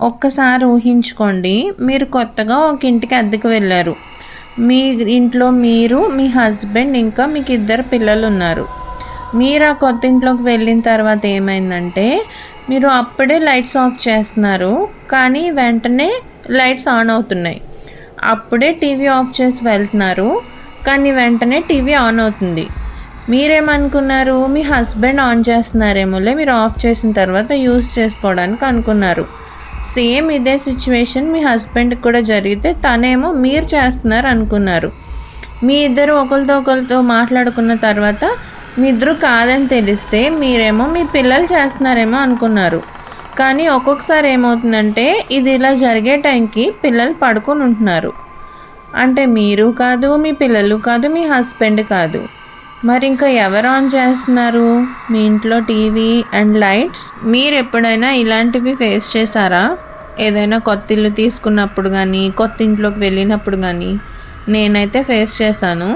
ఒక్కసారి ఊహించుకోండి. మీరు కొత్తగా ఒక ఇంటికి అద్దెకు వెళ్ళారు. మీ ఇంట్లో మీరు మీ హస్బెండ్ ఇంకా మీకు ఇద్దరు పిల్లలు ఉన్నారు మీరు ఆ కొత్త ఇంట్లోకి వెళ్ళిన తర్వాత ఏమైందంటే మీరు అప్పుడే లైట్స్ ఆఫ్ చేస్తున్నారు. కానీ వెంటనే లైట్స్ ఆన్ అవుతున్నాయి. అప్పుడే టీవీ ఆఫ్ చేసి వెళ్తున్నారు. కానీ వెంటనే టీవీ ఆన్ అవుతుంది. మీరేమనుకున్నారు? మీ హస్బెండ్ ఆన్ చేస్తున్నారేమోలే మీరు ఆఫ్ చేసిన తర్వాత యూస్ చేసుకోవడానికి అనుకున్నారు. సేమ్ ఇదే సిచ్యువేషన్ మీ హస్బెండ్కి కూడా జరిగితే తనేమో మీరు చేస్తున్నారు అనుకున్నారు. మీ ఇద్దరు ఒకరితో ఒకరితో మాట్లాడుకున్న తర్వాత మీ ఇద్దరు కాదని తెలిస్తే మీరేమో మీ పిల్లలు చేస్తున్నారేమో అనుకున్నారు. కానీ ఒక్కొక్కసారి ఏమవుతుందంటే ఇది ఇలా జరిగే టైంకి పిల్లలు పడుకొని ఉంటున్నారు. అంటే మీరు కాదు మీ పిల్లలు కాదు మీ హస్బెండ్ కాదు. మరి ఇంకా ఎవరు ఆన్ చేస్తున్నారు? మీ ఇంట్లో టీవీ అండ్ లైట్స్? మీరు ఎప్పుడైనా ఇలాంటివి ఫేస్ చేశారా? ఏదైనా కొత్త ఇల్లు తీసుకున్నప్పుడు కానీ కొత్త ఇంట్లోకి వెళ్ళినప్పుడు కానీ నేనైతే ఫేస్ చేశాను.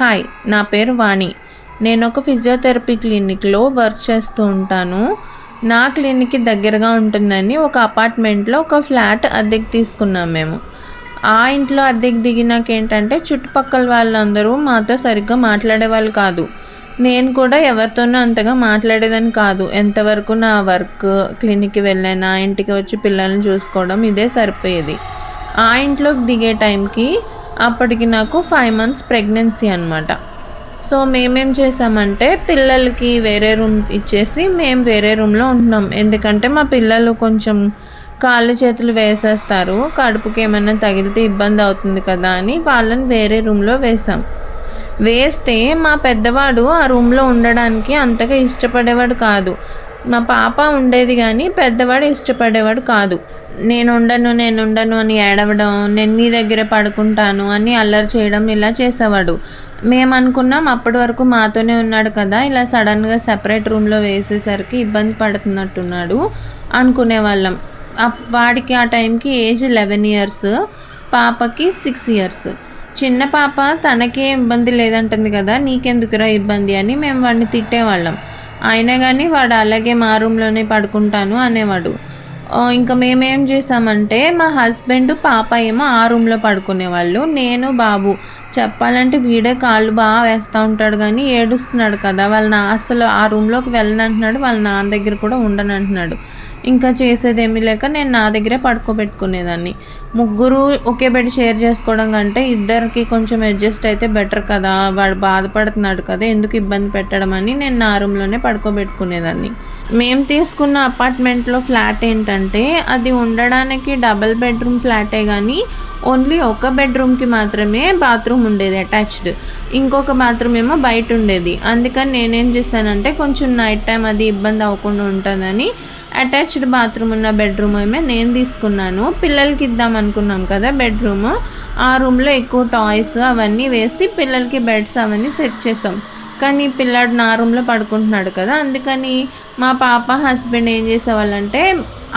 హాయ్ నా పేరు వాణి. నేను ఒక ఫిజియోథెరపీ క్లినిక్లో వర్క్ చేస్తూ ఉంటాను. నా క్లినిక్కి దగ్గరగా ఉంటుందని ఒక అపార్ట్మెంట్లో ఒక ఫ్లాట్ అద్దెకి తీసుకున్నాం మేము. ఆ ఇంట్లో అద్దెకి దిగినాక ఏంటంటే చుట్టుపక్కల వాళ్ళందరూ మాతో సరిగ్గా మాట్లాడే వాళ్ళు కాదు. నేను కూడా ఎవరితోనూ అంతగా మాట్లాడేదని కాదు. ఎంతవరకు నా వర్క్ క్లినిక్కి వెళ్ళానా ఇంటికి వచ్చి పిల్లల్ని చూసుకోవడం ఇదే సరిపోయేది. ఆ ఇంట్లోకి దిగే టైంకి అప్పటికి నాకు ఫైవ్ మంత్స్ ప్రెగ్నెన్సీ అనమాట సో మేమేం చేసామంటే పిల్లలకి వేరే రూమ్ ఇచ్చేసి మేము వేరే రూమ్లో ఉంటున్నాం. ఎందుకంటే మా పిల్లలు కొంచెం కాళ్ళు చేతులు వేసేస్తారు. కడుపుకి ఏమైనా తగిలితే ఇబ్బంది అవుతుంది కదా అని వాళ్ళని వేరే రూమ్లో వేసాం. వేస్తే మా పెద్దవాడు ఆ రూమ్లో ఉండడానికి అంతగా ఇష్టపడేవాడు కాదు. మా పాప ఉండేది కానీ పెద్దవాడు ఇష్టపడేవాడు కాదు. నేను ఉండను నేను ఉండను అని ఏడవడం నేను నీ దగ్గర పడుకుంటాను అని అల్లరి చేయడం ఇలా చేసేవాడు. మేము అనుకున్నాం అప్పటి వరకు మాతోనే ఉన్నాడు కదా ఇలా సడన్గా సెపరేట్ రూమ్లో వేసేసరికి ఇబ్బంది పడుతున్నట్టున్నాడు అనుకునే వాళ్ళం వాడికి ఆ టైంకి ఏజ్ లెవెన్ ఇయర్స్ పాపకి సిక్స్ ఇయర్స్. చిన్న పాప తనకే ఇబ్బంది లేదంటుంది కదా నీకెందుకురా ఇబ్బంది అని మేము వాడిని తిట్టేవాళ్ళం. అయినా కానీ వాడు అలాగే మా రూమ్లోనే పడుకుంటాను అనేవాడు. ఇంకా మేమేం చేసామంటే మా హస్బెండ్ పాప ఏమో ఆ రూమ్లో పడుకునేవాళ్ళు నేను బాబు చెప్పాలంటే వీడే కాళ్ళు బాగా వేస్తూ ఉంటాడు కానీ ఏడుస్తున్నాడు కదా. వాళ్ళ నా అసలు ఆ రూమ్లోకి వెళ్ళనంటున్నాడు. వాళ్ళ నాన్న దగ్గర కూడా ఉండనంటున్నాడు. ఇంకా చేసేదేమీ లేక నేను నా దగ్గరే పడుకోబెట్టుకునేదాన్ని. ముగ్గురు ఒకే బెడ్ షేర్ చేసుకోవడం కంటే ఇద్దరికి కొంచెం అడ్జస్ట్ అయితే బెటర్ కదా. వాడు బాధపడుతున్నాడు కదా ఎందుకు ఇబ్బంది పెట్టడం అని నేను నా రూమ్లోనే పడుకోబెట్టుకునేదాన్ని. మేము తీసుకున్న అపార్ట్మెంట్లో ఫ్లాట్ ఏంటంటే అది ఉండడానికి డబల్ బెడ్రూమ్ ఫ్లాటే కానీ ఓన్లీ ఒక బెడ్రూమ్కి మాత్రమే బాత్రూమ్ ఉండేది అటాచ్డ్ ఇంకొక బాత్రూమ్ ఏమో బయట ఉండేది. అందుకని నేనేం చేశానంటే కొంచెం నైట్ టైం అది ఇబ్బంది అవ్వకుండా ఉంటుందని అటాచ్డ్ బాత్రూమ్ ఉన్న బెడ్రూమ్ ఏమే నేను తీసుకున్నాను. పిల్లలకి ఇద్దాం అనుకున్నాం కదా బెడ్రూమ్. ఆ రూమ్లో ఎక్కువ టాయ్స్ అవన్నీ వేసి పిల్లలకి బెడ్స్ అవన్నీ సెట్ చేసాం. కానీ పిల్లాడు నా రూమ్లో పడుకుంటున్నాడు కదా. అందుకని మా పాప హస్బెండ్ ఏం చేసేవాళ్ళంటే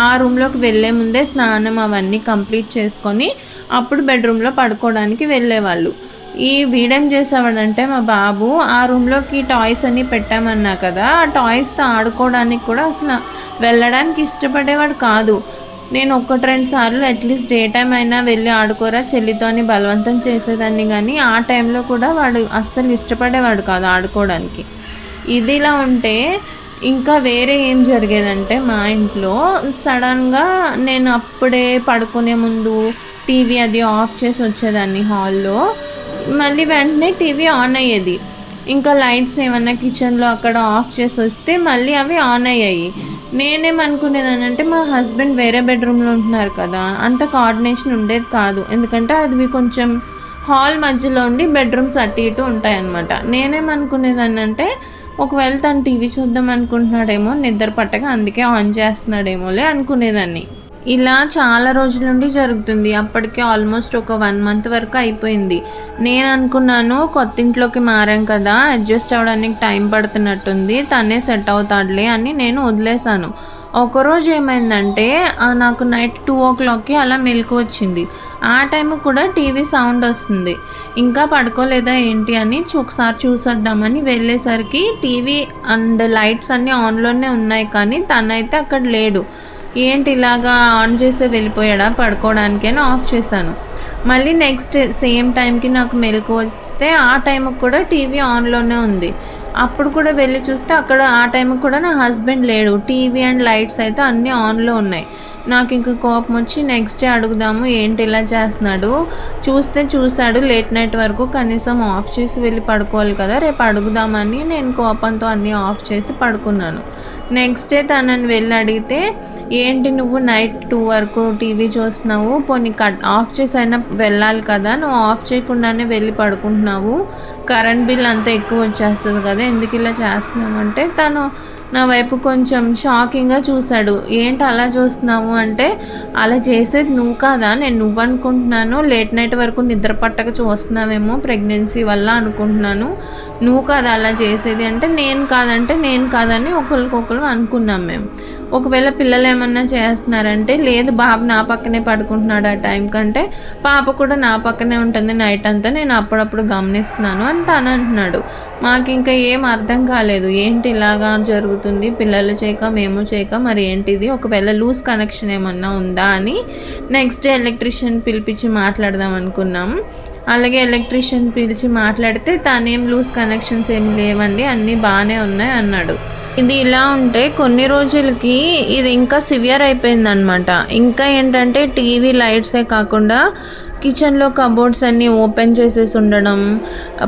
ఆ రూమ్లోకి వెళ్ళే ముందే స్నానం అవన్నీ కంప్లీట్ చేసుకొని అప్పుడు బెడ్రూమ్లో పడుకోవడానికి వెళ్ళేవాళ్ళు. ఈ వీడేం చేసేవాడంటే మా బాబు ఆ రూమ్లోకి టాయ్స్ అన్నీ పెట్టామన్నా కదా ఆ టాయ్స్తో ఆడుకోవడానికి కూడా అసలు వెళ్ళడానికి ఇష్టపడేవాడు కాదు. నేను ఒకటి రెండు సార్లు అట్లీస్ట్ డే టైం అయినా వెళ్ళి ఆడుకోరా చెల్లితో అని బలవంతం చేసేదాన్ని కానీ ఆ టైంలో కూడా వాడు అస్సలు ఇష్టపడేవాడు కాదు ఆడుకోవడానికి. ఇది ఇలా ఉంటే ఇంకా వేరే ఏం జరిగేదంటే మా ఇంట్లో సడన్గా నేను అప్పుడే పడుకునే ముందు టీవీ అది ఆఫ్ చేసి వచ్చేదాన్ని హాల్లో. మళ్ళీ వెంటనే టీవీ ఆన్ అయ్యేది. ఇంకా లైట్స్ ఏమన్నా కిచెన్లో అక్కడ ఆఫ్ చేసి వస్తే మళ్ళీ అవి ఆన్ అయ్యాయి. నేనేమనుకునేదాన్ని అంటే మా హస్బెండ్ వేరే బెడ్రూమ్లో ఉంటున్నారు కదా అంత కోఆర్డినేషన్ ఉండేది కాదు. ఎందుకంటే అది కొంచెం హాల్ మధ్యలో ఉండి బెడ్రూమ్స్ అటు ఇటు ఉంటాయన్నమాట. నేనేమనుకునేదాన్ని అంటే ఒకవేళ తను టీవీ చూద్దాం అనుకుంటున్నాడేమో నిద్ర పట్టక అందుకే ఆన్ చేస్తున్నాడేమోలే అనుకునేదాన్ని. ఇలా చాలా రోజుల నుండి జరుగుతుంది. అప్పటికే ఆల్మోస్ట్ ఒక వన్ మంత్ వరకు అయిపోయింది. నేను అనుకున్నాను కొత్త ఇంట్లోకి మారాం కదా అడ్జస్ట్ అవ్వడానికి టైం పడుతున్నట్టుంది తనే సెట్ అవుతాడులే అని నేను వదిలేశాను. ఒకరోజు ఏమైందంటే నాకు నైట్ టూ ఓ క్లాక్కి అలా మెలకు వచ్చింది. ఆ టైం కూడా టీవీ సౌండ్ వస్తుంది. ఇంకా పడుకోలేదా ఏంటి అని ఒకసారి చూసేద్దామని వెళ్ళేసరికి టీవీ అండ్ లైట్స్ అన్నీ ఆన్లోనే ఉన్నాయి కానీ తనైతే అక్కడ లేడు. ఏంటి ఇలాగా ఆన్ చేస్తే వెళ్ళిపోయాడా? పడుకోవడానికైనా ఆఫ్ చేశాను. మళ్ళీ నెక్స్ట్ సేమ్ టైంకి నాకు మెలకు వస్తే ఆ టైంకి కూడా టీవీ ఆన్లోనే ఉంది. అప్పుడు కూడా వెళ్ళి చూస్తే అక్కడ ఆ టైంకి కూడా నా హస్బెండ్ లేడు. టీవీ అండ్ లైట్స్ అయితే అన్నీ ఆన్లో ఉన్నాయి. నాకు ఇంకా కోపం వచ్చి నెక్స్ట్ డే అడుగుదాము ఏంటి ఇలా చేస్తున్నాడు? చూస్తే చూశాడు లేట్ నైట్ వరకు కనీసం ఆఫ్ చేసి వెళ్ళి పడుకోవాలి కదా రేపు అడుగుదామని నేను కోపంతో అన్నీ ఆఫ్ చేసి పడుకున్నాను. నెక్స్ట్ డే తనని వెళ్ళి అడిగితే ఏంటి నువ్వు నైట్ టూ వరకు టీవీ చూస్తున్నావు? పోనీ కట్ ఆఫ్ చేసి అయినా వెళ్ళాలి కదా నువ్వు ఆఫ్ చేయకుండానే వెళ్ళి పడుకుంటున్నావు? కరెంట్ బిల్ అంత ఎక్కువ వచ్చేస్తుంది కదా ఎందుకు ఇలా చేస్తున్నామంటే తను నా వైపు కొంచెం షాకింగ్గా చూశాడు. ఏంటి అలా చూస్తున్నావు అంటే అలా చేసేది నువ్వు కాదా? నేను నువ్వు అనుకుంటున్నాను లేట్ నైట్ వరకు నిద్ర పట్టక చూస్తున్నావేమో ప్రెగ్నెన్సీ వల్ల అనుకుంటున్నాను. నువ్వు కాదా అలా చేసేది అంటే నేను కాదంటే నేను కాదని ఒకరికొకరు అనుకున్నాం మేము. ఒకవేళ పిల్లలు ఏమన్నా చేస్తున్నారంటే లేదు బాబు నా పక్కనే పడుకుంటున్నాడు ఆ టైం కంటే పాప కూడా నా పక్కనే ఉంటుంది నైట్ అంతా నేను అప్పుడప్పుడు గమనిస్తున్నాను అని తను అంటున్నాడు. మాకు ఇంకా ఏం అర్థం కాలేదు. ఏంటి ఇలాగా జరుగుతుంది? పిల్లలు చేయక మేము చేయక మరి ఏంటిది? ఒకవేళ లూజ్ కనెక్షన్ ఏమన్నా ఉందా అని నెక్స్ట్ డే ఎలక్ట్రీషియన్ పిలిపించి మాట్లాడదాం అనుకున్నాం. అలాగే ఎలక్ట్రీషియన్ పిలిచి మాట్లాడితే తనేం లూజ్ కనెక్షన్స్ ఏమి లేవండి అన్నీ బాగానే ఉన్నాయి అన్నాడు. ఇది ఇలా ఉంటే కొన్ని రోజులకి ఇది ఇంకా సివియర్ అయిపోయిందనమాట ఇంకా ఏంటంటే టీవీ లైట్సే కాకుండా కిచెన్లో కబోర్డ్స్ అన్నీ ఓపెన్ చేసేసి ఉండడం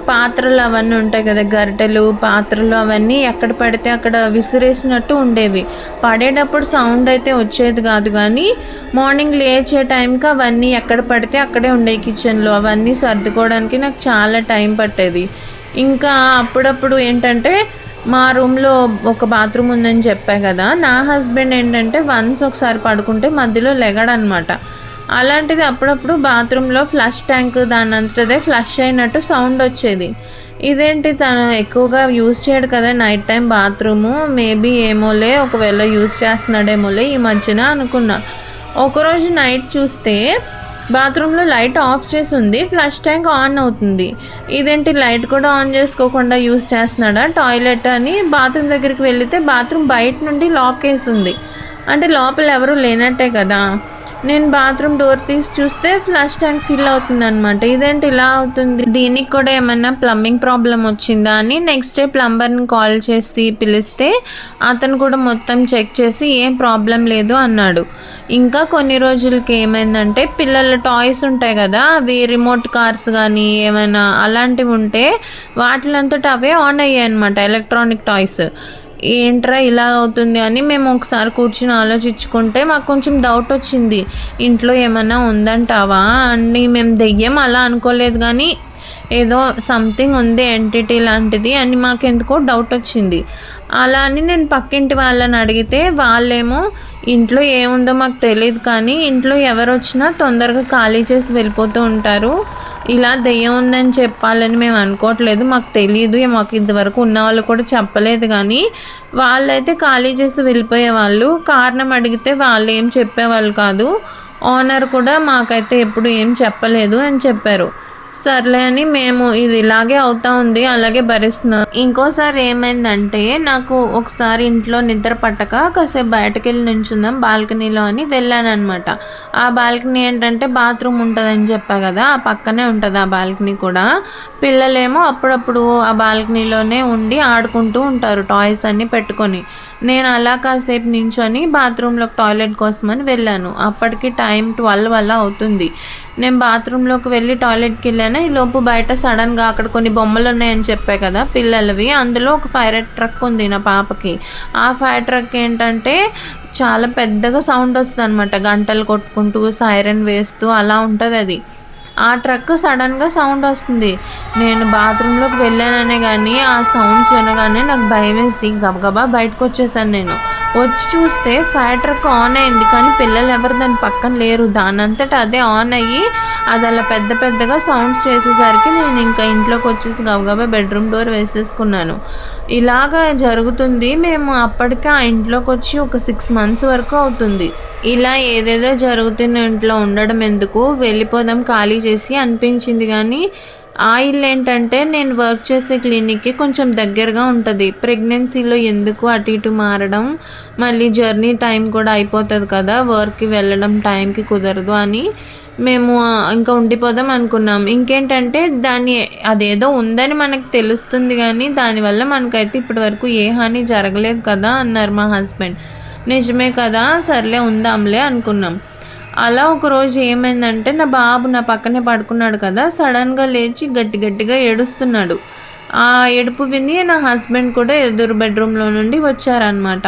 పాత్రలు అవన్నీ ఉంటాయి కదా గరిటెలు పాత్రలు అవన్నీ ఎక్కడ పడితే అక్కడ విసిరేసినట్టు ఉండేవి. పడేటప్పుడు సౌండ్ అయితే వచ్చేది కాదు కానీ మార్నింగ్ లేచే టైంకి అవన్నీ ఎక్కడ పడితే అక్కడే ఉండేవి కిచెన్లో. అవన్నీ సర్దుకోవడానికి నాకు చాలా టైం పట్టేది. ఇంకా అప్పుడప్పుడు ఏంటంటే మా రూమ్లో ఒక బాత్రూమ్ ఉందని చెప్పా కదా నా హస్బెండ్ ఏంటంటే వన్స్ ఒకసారి పడుకుంటే మధ్యలో లెగడనమాట. అలాంటిది అప్పుడప్పుడు బాత్రూంలో ఫ్లష్ ట్యాంక్ దాని అంతదే ఫ్లష్ అయినట్టు సౌండ్ వచ్చేది. ఇదేంటి తను ఎక్కువగా యూజ్ చేయడు కదా నైట్ టైం బాత్రూము మేబీ ఏమోలే ఒకవేళ యూజ్ చేస్తున్నాడేమోలే ఈ మధ్యన అనుకున్నా. ఒకరోజు నైట్ చూస్తే బాత్రూంలో లైట్ ఆఫ్ చేసి ఉంది. ఫ్లష్ ట్యాంక్ ఆన్ అవుతుంది. ఇదేంటి లైట్ కూడా ఆన్ చేసుకోకుండా యూస్ చేస్తున్నాడా? టాయిలెట్ అని బాత్రూమ్ దగ్గరికి వెళితే బాత్రూమ్ బయట నుండి లాక్ వేసి ఉంది. అంటే లోపల ఎవరు లేనట్టే కదా. నేను బాత్రూమ్ డోర్ తీసి చూస్తే ఫ్లష్ ట్యాంక్ ఫిల్ అవుతుంది అనమాట ఇదేంటి ఇలా అవుతుంది? దీనికి కూడా ఏమన్నా ప్లంబింగ్ ప్రాబ్లం వచ్చిందా అని నెక్స్ట్ డే ప్లంబర్ని కాల్ చేసి పిలిస్తే అతను కూడా మొత్తం చెక్ చేసి ఏం ప్రాబ్లం లేదు అన్నాడు. ఇంకా కొన్ని రోజులకి ఏమైందంటే పిల్లల టాయ్స్ ఉంటాయి కదా అవి రిమోట్ కార్స్ కానీ ఏమైనా అలాంటివి ఉంటే వాటిలంతట అవే ఆన్ అయ్యాయి అనమాట ఎలక్ట్రానిక్ టాయ్స్. ఏంట్రా ఇలా అవుతుంది అని మేము ఒకసారి కూర్చుని ఆలోచించుకుంటే మాకు కొంచెం డౌట్ వచ్చింది. ఇంట్లో ఏమైనా ఉందంటావా? అని మేము దెయ్యం అలా అనుకోలేదు కానీ ఏదో సంథింగ్ ఉంది ఎంటిటీ లాంటిది అని మాకు ఎందుకో డౌట్ వచ్చింది. అలా అని నేను పక్కింటి వాళ్ళని అడిగితే వాళ్ళేమో ఇంట్లో ఏముందో మాకు తెలియదు కానీ ఇంట్లో ఎవరు వచ్చినా తొందరగా ఖాళీ చేసి వెళ్ళిపోతూ ఉంటారు. ఇలా దెయ్యం ఉందని చెప్పాలని మేము అనుకోవట్లేదు. మాకు తెలియదు మాకు ఇంతవరకు ఉన్న వాళ్ళు కూడా చెప్పలేదు కానీ వాళ్ళైతే ఖాళీ చేసి వెళ్ళిపోయే వాళ్ళు. కారణం అడిగితే వాళ్ళు ఏం చెప్పేవాళ్ళు కాదు. ఓనర్ కూడా మాకైతే ఎప్పుడు ఏం చెప్పలేదు అని చెప్పారు. సర్లే అని మేము ఇది ఇలాగే అవుతా ఉంది అలాగే భరిస్తున్నాం. ఇంకోసారి ఏమైందంటే నాకు ఒకసారి ఇంట్లో నిద్ర పట్టక కాసేపు బయటకు వెళ్ళి నుంచుందాం బాల్కనీలో అని వెళ్ళానమాట ఆ బాల్కనీ ఏంటంటే బాత్రూమ్ ఉంటుందని చెప్పా కదా ఆ పక్కనే ఉంటుంది ఆ బాల్కనీ కూడా. పిల్లలేమో అప్పుడప్పుడు ఆ బాల్కనీలోనే ఉండి ఆడుకుంటూ ఉంటారు టాయ్స్ అన్నీ పెట్టుకొని. నేను అలా కాసేపు నించొని బాత్రూంలో టాయిలెట్ కోసమని వెళ్ళాను. అప్పటికి టైం ట్వెల్వ్ అలా అవుతుంది. నేను బాత్రూంలోకి వెళ్ళి టాయిలెట్కి వెళ్ళాను? ఈ లోపు బయట సడన్గా అక్కడ కొన్ని బొమ్మలు ఉన్నాయని చెప్పా కదా పిల్లలవి. అందులో ఒక ఫైర్ ట్రక్ ఉంది నా పాపకి. ఆ ఫైర్ ట్రక్ ఏంటంటే చాలా పెద్దగా సౌండ్ వస్తుంది అనమాట గంటలు కొట్టుకుంటూ సైరన్ వేస్తూ అలా ఉంటుంది అది ఆ ట్రక్ సడన్గా సౌండ్ వస్తుంది. నేను బాత్రూంలోకి వెళ్ళాననే కానీ ఆ సౌండ్స్ వినగానే నాకు భయం వేసి గబగబా బయటకు వచ్చేసాను నేను. వచ్చి చూస్తే ఫైర్ ట్రక్ ఆన్ అయింది కానీ పిల్లలు ఎవరు దాని పక్కన లేరు. దానంతట అదే ఆన్ అయ్యి అది అలా పెద్ద పెద్దగా సౌండ్స్ చేసేసరికి నేను ఇంకా ఇంట్లోకి వచ్చేసి గబగబా బెడ్రూమ్ డోర్ వేసేసుకున్నాను. ఇలాగా జరుగుతుంది. మేము అప్పటికే ఆ ఇంట్లోకి వచ్చి ఒక సిక్స్ మంత్స్ వరకు అవుతుంది. ఇలా ఏదేదో జరుగుతున్న ఇంట్లో ఉండడం ఎందుకు? వెళ్ళిపోదాం ఖాళీ చేసి అనిపించింది కానీ ఆ ఇల్లు ఏంటంటే నేను వర్క్ చేసే క్లినిక్కి కొంచెం దగ్గరగా ఉంటుంది. ప్రెగ్నెన్సీలో ఎందుకు అటు ఇటు మారడం? మళ్ళీ జర్నీ టైం కూడా అయిపోతుంది కదా. వర్క్కి వెళ్ళడం టైంకి కుదరదు అని మేము ఇంకా ఉండిపోదాం అనుకున్నాం. ఇంకేంటంటే దాన్ని అదేదో ఉందని మనకు తెలుస్తుంది కానీ దానివల్ల మనకైతే ఇప్పటి వరకు ఏ హాని జరగలేదు కదా అన్నారు మా హస్బెండ్. నిజమే కదా సర్లే ఉందాంలే అనుకున్నాం. అలా ఒకరోజు ఏమైందంటే నా బాబు నా పక్కనే పడుకున్నాడు కదా సడన్గా లేచి గట్టి గట్టిగా ఏడుస్తున్నాడు. ఆ ఏడుపు విని నా హస్బెండ్ కూడా ఎదురు బెడ్రూమ్లో నుండి వచ్చారనమాట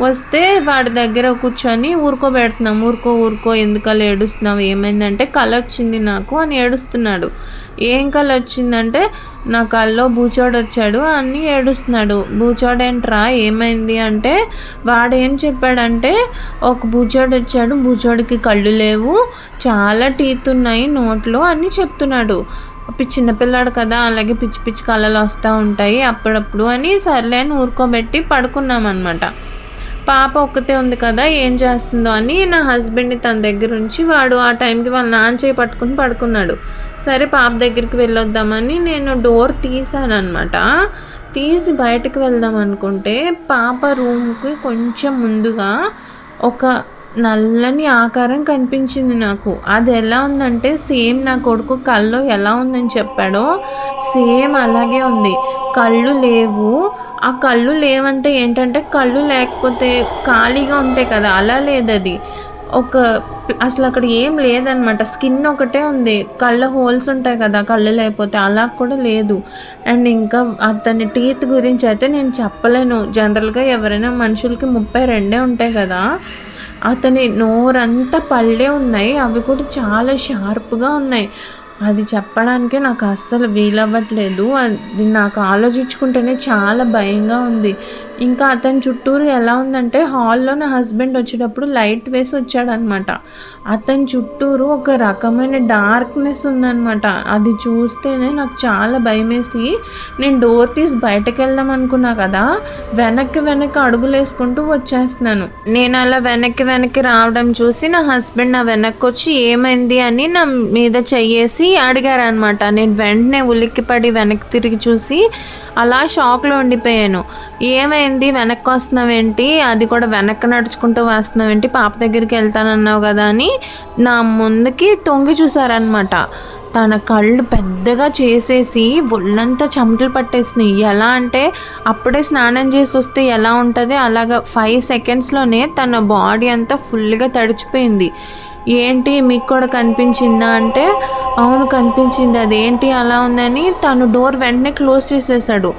వస్తే వాడి దగ్గర కూర్చొని ఊరుకోబెడుతున్నాం ఊరుకో ఊరుకో ఎందుకలా ఏడుస్తున్నావు ఏమైందంటే కళ వచ్చింది నాకు అని ఏడుస్తున్నాడు. ఏం కళ వచ్చిందంటే నా కళ్ళలో బూచోడు వచ్చాడు అని ఏడుస్తున్నాడు. బూచోడేంట్రా ఏమైంది అంటే వాడు ఏం చెప్పాడంటే ఒక బూచోడు వచ్చాడు బూచోడికి కళ్ళు లేవు చాలా టీత్ ఉన్నాయి నోట్లో అని చెప్తున్నాడు. చిన్నపిల్లాడు కదా అలాగే పిచ్చి పిచ్చి కళలు వస్తూ ఉంటాయి అప్పుడప్పుడు అని సర్లే అని ఊరుకోబెట్టి పడుకున్నాం అనమాట పాప ఒక్కతే ఉంది కదా ఏం చేస్తుందో అని నా హస్బెండ్ని తన దగ్గర ఉంచి వాడు ఆ టైంకి వాళ్ళ నాన్న చేయి పట్టుకుని పడుకున్నాడు. సరే పాప దగ్గరికి వెళ్ళొద్దామని నేను డోర్ తీసాను అనమాట తీసి బయటకు వెళ్దాం అనుకుంటే పాప రూమ్కి కొంచెం ముందుగా ఒక నల్లని ఆకారం కనిపించింది నాకు. అది ఎలా ఉందంటే సేమ్ నా కొడుకు కళ్ళు ఎలా ఉందని చెప్పాడో సేమ్ అలాగే ఉంది. కళ్ళు లేవు ఆ కళ్ళు లేవంటే ఏంటంటే కళ్ళు లేకపోతే ఖాళీగా ఉంటాయి కదా అలా లేదు అది ఒక అసలు అక్కడ ఏం లేదనమాట స్కిన్ ఒకటే ఉంది. కళ్ళ హోల్స్ ఉంటాయి కదా కళ్ళు లేకపోతే అలా కూడా లేదు. అండ్ ఇంకా అతని టీత్ గురించి అయితే నేను చెప్పలేను. జనరల్గా ఎవరైనా మనుషులకి ముప్పై రెండే ఉంటాయి కదా అతని నోరంతా పళ్ళే ఉన్నాయి. అవి కూడా చాలా షార్ప్గా ఉన్నాయి. అది చెప్పడానికే నాకు అస్సలు వీలవ్వట్లేదు. అది నాకు ఆలోచించుకుంటేనే చాలా భయంగా ఉంది. ఇంకా అతని చుట్టూరు ఎలా ఉందంటే హాల్లో నా హస్బెండ్ వచ్చేటప్పుడు లైట్ వేసి వచ్చాడనమాట. అతని చుట్టూరు ఒక రకమైన డార్క్నెస్ ఉందనమాట. అది చూస్తేనే నాకు చాలా భయమేసి నేను డోర్ తీసి బయటకు వెళ్దాం అనుకున్నా కదా వెనక్కి వెనక్కి అడుగులు వేసుకుంటూ వచ్చేస్తున్నాను. నేను అలా వెనక్కి వెనక్కి రావడం చూసి నా హస్బెండ్ నా వెనక్కి వచ్చి ఏమైంది అని నా మీద చెయ్యేసి అడిగారనమాట. నేను వెంటనే ఉలిక్కిపడి వెనక్కి తిరిగి చూసి అలా షాక్లో ఉండిపోయాను. ఏమైంది? వెనక్కి వస్తున్నావేంటి అది కూడా వెనక్కి నడుచుకుంటూ వస్తున్నావేంటి? పాప దగ్గరికి వెళ్తానన్నావు కదా అని నా ముందుకి తొంగి చూసారనమాట తన కళ్ళు పెద్దగా చేసేసి ఒళ్ళంతా చెమటలు పట్టేసినాయి. ఎలా అంటే అప్పుడే స్నానం చేసి వస్తే ఎలా ఉంటుంది? అలాగా ఫైవ్ సెకండ్స్లోనే తన బాడీ అంతా ఫుల్గా తడిచిపోయింది. ఏంటి మీకు కూడా కనిపించిందా అంటే అవును కనిపించింది. అదేంటి అలా ఉందని తను డోర్ వెంటనే క్లోజ్ చేసేసాడు.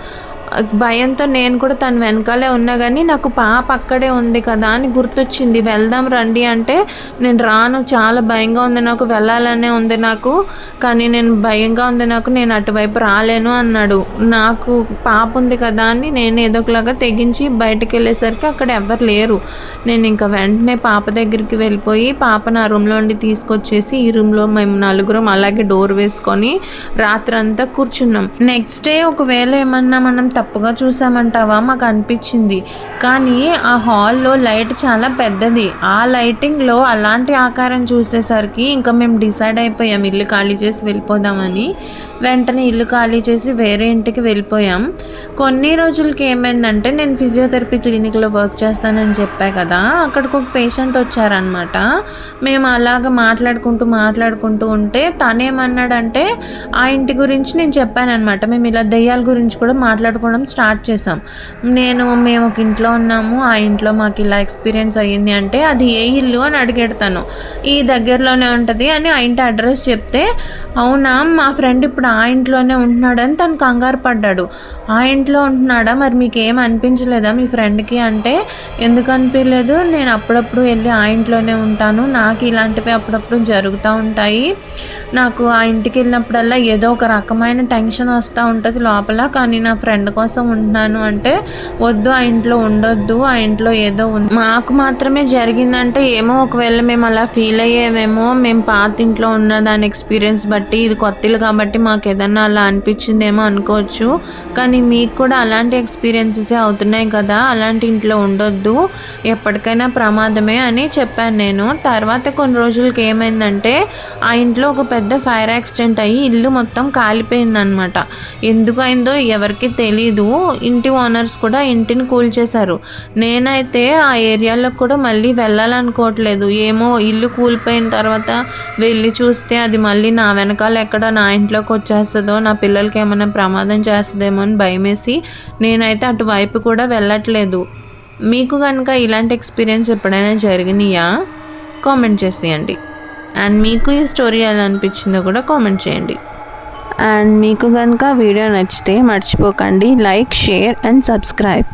భయంతో నేను కూడా తను వెనకాలే ఉన్నా కానీ నాకు పాప అక్కడే ఉంది కదా అని గుర్తొచ్చింది. వెళ్దాం రండి అంటే నేను రాను. చాలా భయంగా ఉంది నాకు. వెళ్ళాలనే ఉంది నాకు. కానీ నేను భయంగా ఉంది నాకు. నేను అటువైపు రాలేను అన్నాడు. నాకు పాప ఉంది కదా అని నేను ఏదో ఒకలాగా తెగించి బయటకు వెళ్ళేసరికి అక్కడ ఎవరు లేరు. నేను ఇంకా వెంటనే పాప దగ్గరికి వెళ్ళిపోయి పాప నా రూమ్లో ఉండి తీసుకొచ్చేసి ఈ రూమ్లో మేము నలుగురం అలాగే డోర్ వేసుకొని రాత్రంతా కూర్చున్నాం. నెక్స్ట్ డే ఒకవేళ ఏమన్నా మనం తప్పుగా చూసామంటావా? మాకు అనిపించింది కానీ ఆ హాల్లో లైట్ చాలా పెద్దది. ఆ లైటింగ్లో అలాంటి ఆకారం చూసేసరికి ఇంకా మేము డిసైడ్ అయిపోయాం ఇల్లు ఖాళీ చేసి వెళ్ళిపోదామని. వెంటనే ఇల్లు ఖాళీ చేసి వేరే ఇంటికి వెళ్ళిపోయాం. కొన్ని రోజులకి ఏమైందంటే నేను ఫిజియోథెరపీ క్లినిక్లో వర్క్ చేస్తానని చెప్పా కదా అక్కడికి ఒక పేషెంట్ వచ్చారనమాట మేము అలాగ మాట్లాడుకుంటూ మాట్లాడుకుంటూ ఉంటే తనేమన్నాడంటే ఆ ఇంటి గురించి నేను చెప్పానమాట మేము ఇలా దెయ్యాల గురించి కూడా మాట్లాడుకుంటాం మాట్లాడుకోవడం స్టార్ట్ చేసాం నేను మేము ఒక ఇంట్లో ఉన్నాము. ఆ ఇంట్లో మాకు ఇలా ఎక్స్పీరియన్స్ అయ్యింది అంటే అది ఏ ఇల్లు అని అడిగెడతాను. ఈ దగ్గరలోనే ఉంటుంది అని ఆ ఇంటి అడ్రస్ చెప్తే అవునా మా ఫ్రెండ్ ఇప్పుడు ఆ ఇంట్లోనే ఉంటున్నాడని తను కంగారు పడ్డాడు. ఆ ఇంట్లో ఉంటున్నాడా? మరి మీకు ఏం అనిపించలేదా మీ ఫ్రెండ్కి అంటే? ఎందుకు అనిపించలేదు నేను అప్పుడప్పుడు వెళ్ళి ఆ ఇంట్లోనే ఉంటాను. నాకు ఇలాంటివి అప్పుడప్పుడు జరుగుతూ ఉంటాయి. నాకు ఆ ఇంటికి వెళ్ళినప్పుడల్లా ఏదో ఒక రకమైన టెన్షన్ వస్తూ ఉంటుంది లోపల. కానీ నా ఫ్రెండ్ కోసం ఉంటున్నాను అంటే వద్దు ఆ ఇంట్లో ఉండొద్దు ఆ ఇంట్లో ఏదో ఉంది. మాకు మాత్రమే జరిగిందంటే ఏమో ఒకవేళ మేము అలా ఫీల్ అయ్యేవేమో మేము పాత ఇంట్లో ఉన్న దాని ఎక్స్పీరియన్స్ బట్టి ఇది కొత్తలు కాబట్టి మాకు ఏదన్నా అలా అనిపించిందేమో అనుకోవచ్చు. కానీ మీకు కూడా అలాంటి ఎక్స్పీరియన్సెసే అవుతున్నాయి కదా అలాంటి ఇంట్లో ఉండొద్దు ఎప్పటికైనా ప్రమాదమే అని చెప్పాను నేను. తర్వాత కొన్ని రోజులకి ఏమైందంటే ఆ ఇంట్లో ఒక పెద్ద ఫైర్ యాక్సిడెంట్ అయ్యి ఇల్లు మొత్తం కాలిపోయిందనమాట ఎందుకు అయిందో ఎవరికి తెలీదు. ఇంటి ఓనర్స్ కూడా ఇంటిని కూల్చేశారు. నేనైతే ఆ ఏరియాలో కూడా మళ్ళీ వెళ్ళాలనుకోవట్లేదు. ఏమో ఇల్లు కూలిపోయిన తర్వాత వెళ్ళి చూస్తే అది మళ్ళీ నా వెనకాల ఎక్కడ నా ఇంట్లోకి వచ్చేస్తుందో నా పిల్లలకి ఏమైనా ప్రమాదం చేస్తుందేమో అని భయమేసి నేనైతే అటువైపు కూడా వెళ్ళట్లేదు. మీకు కనుక ఇలాంటి ఎక్స్పీరియన్స్ ఎప్పుడైనా జరిగినాయా? కామెంట్ చేసేయండి. అండ్ మీకు ఈ స్టోరీ ఎలా అనిపించిందో కూడా కామెంట్ చేయండి. అండ్ మీకు కనుక వీడియో నచ్చితే మర్చిపోకండి. Like share and subscribe.